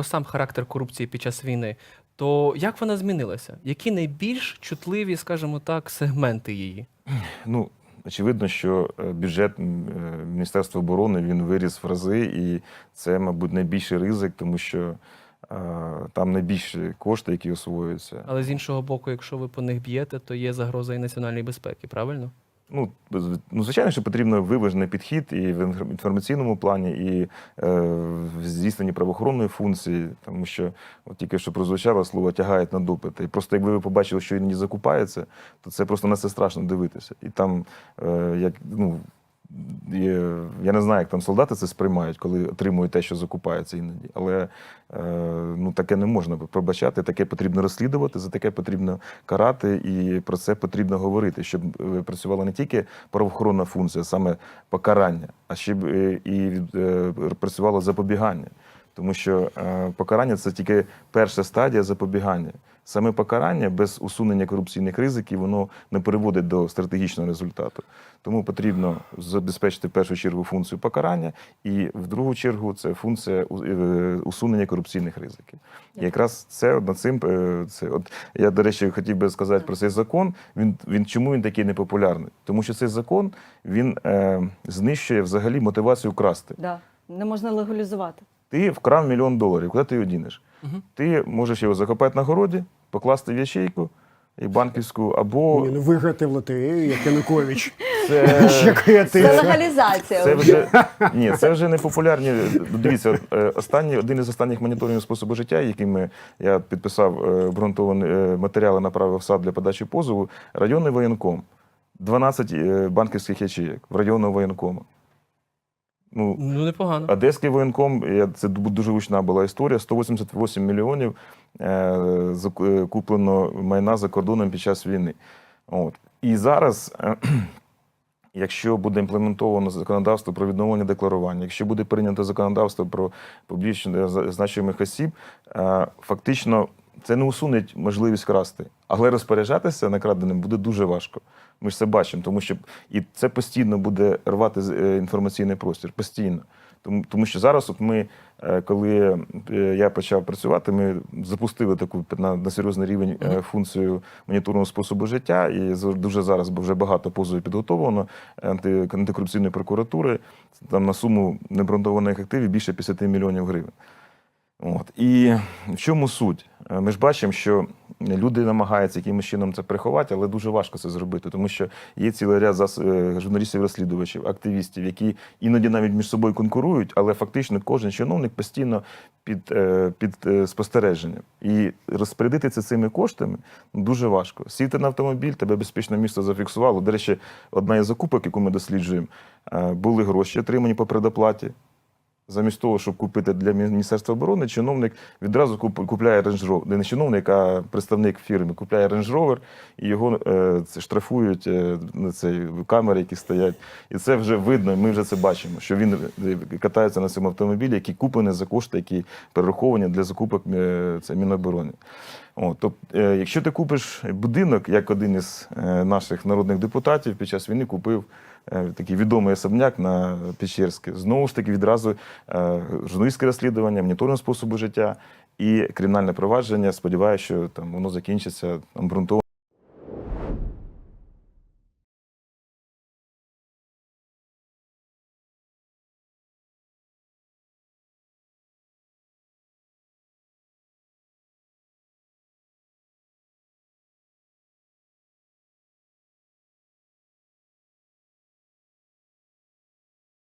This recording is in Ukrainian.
про сам характер корупції під час війни, то як вона змінилася? Які найбільш чутливі, скажімо так, сегменти її? Ну, очевидно, що е, бюджет е, Міністерства оборони він виріс в рази, і це, мабуть, найбільший ризик, тому що е, там найбільші кошти, які освоюються. Але з іншого боку, якщо ви по них б'єте, то є загроза і національної безпеки, правильно? Ну, ну, звичайно, що потрібно виважений підхід і в інфор- інформаційному плані, і е, в здійсненні правоохоронної функції, тому що от тільки що прозвучало слово тягають на допити. І просто якби ви побачили, що іноді закупається, то це просто на це страшно дивитися. І там, е, як ну. Є- Я не знаю, як там солдати це сприймають, коли отримують те, що закупається іноді. Але е, ну, таке не можна пробачати, таке потрібно розслідувати, за таке потрібно карати, і про це потрібно говорити, щоб е, працювала не тільки правоохоронна функція, саме покарання, а щоб е, і е, працювало запобігання. Тому що е, покарання це тільки перша стадія запобігання. Саме покарання без усунення корупційних ризиків воно не приводить до стратегічного результату. Тому потрібно забезпечити в першу чергу функцію покарання, і в другу чергу це функція е, усунення корупційних ризиків. І якраз це над цим е, це от я до речі хотів би сказати про цей закон. Він він чому він такий непопулярний? Тому що цей закон він е, знищує взагалі мотивацію красти. Да. Не можна легалізувати. Ти вкрав мільйон доларів, куди ти його дінеш? Мгм. Ти можеш його закопати на городі, покласти в ячейку і банківську, або Ні, ну виграти в лотерею, як Янукович. це, Це легалізація. це вже ні, це вже не популярні. Дивіться, е, останні один із останніх моніторингів способу життя, якими я підписав е, обґрунтовані е, матеріали, направив в САД для подачі позову. Районний воєнком, 12 е, банківських ячеєк в районного воєнкому. Ну, Ну, непогано. Одеський воєнком, я- це дуже гучна була історія. 188 мільйонів е, е, куплено майна за кордоном під час війни. От. І зараз, якщо буде імплементовано законодавство про відновлення декларування, якщо буде прийнято законодавство про публічно значимих осіб, е, фактично це не усунеть можливість красти, але розпоряджатися накраденим буде дуже важко. Ми ж це бачимо, тому що і це постійно буде рвати е, інформаційний простір. Постійно. Тому, тому що зараз, от ми, е, коли е, я почав працювати, ми запустили таку на, на серйозний рівень функцію моніторного способу життя, і дуже зараз бо вже багато позовів підготовлено анти, антикорупційної прокуратури. Там на суму необґрунтованих активів більше 50 мільйонів гривень. От. І в чому суть? Ми ж бачимо, що люди намагаються якимось чином це приховати, але дуже важко це зробити, тому що є цілий ряд зас... е, журналістів-розслідувачів, активістів, які іноді навіть між собою конкурують, але фактично кожен чиновник постійно під, е, під е, спостереженням. І розпорядитися цими коштами дуже важко. Сіти на автомобіль, тебе безпечне місце зафіксувало. До речі, одна із закупок, яку ми досліджуємо, були гроші, отримані по предоплаті. Замість того, щоб купити для Міністерства оборони, чиновник відразу куп- купляє Rover. Не чиновник, а представник фірми купляє Rover, і його е, штрафують е, на цей камери, які стоять. І це вже видно, ми вже це бачимо, що він е, катається на цьому автомобілі, який куплений за кошти, які перераховані для закупок е, це Міноборони. О, тобто, е, якщо ти купиш будинок, як один із е, наших народних депутатів під час війни купив такий відомий особняк на Печерське, знову ж таки відразу е, журналістське розслідування, моніторинг способу життя і кримінальне провадження. Сподіваюся, що там воно закінчиться обґрунтованим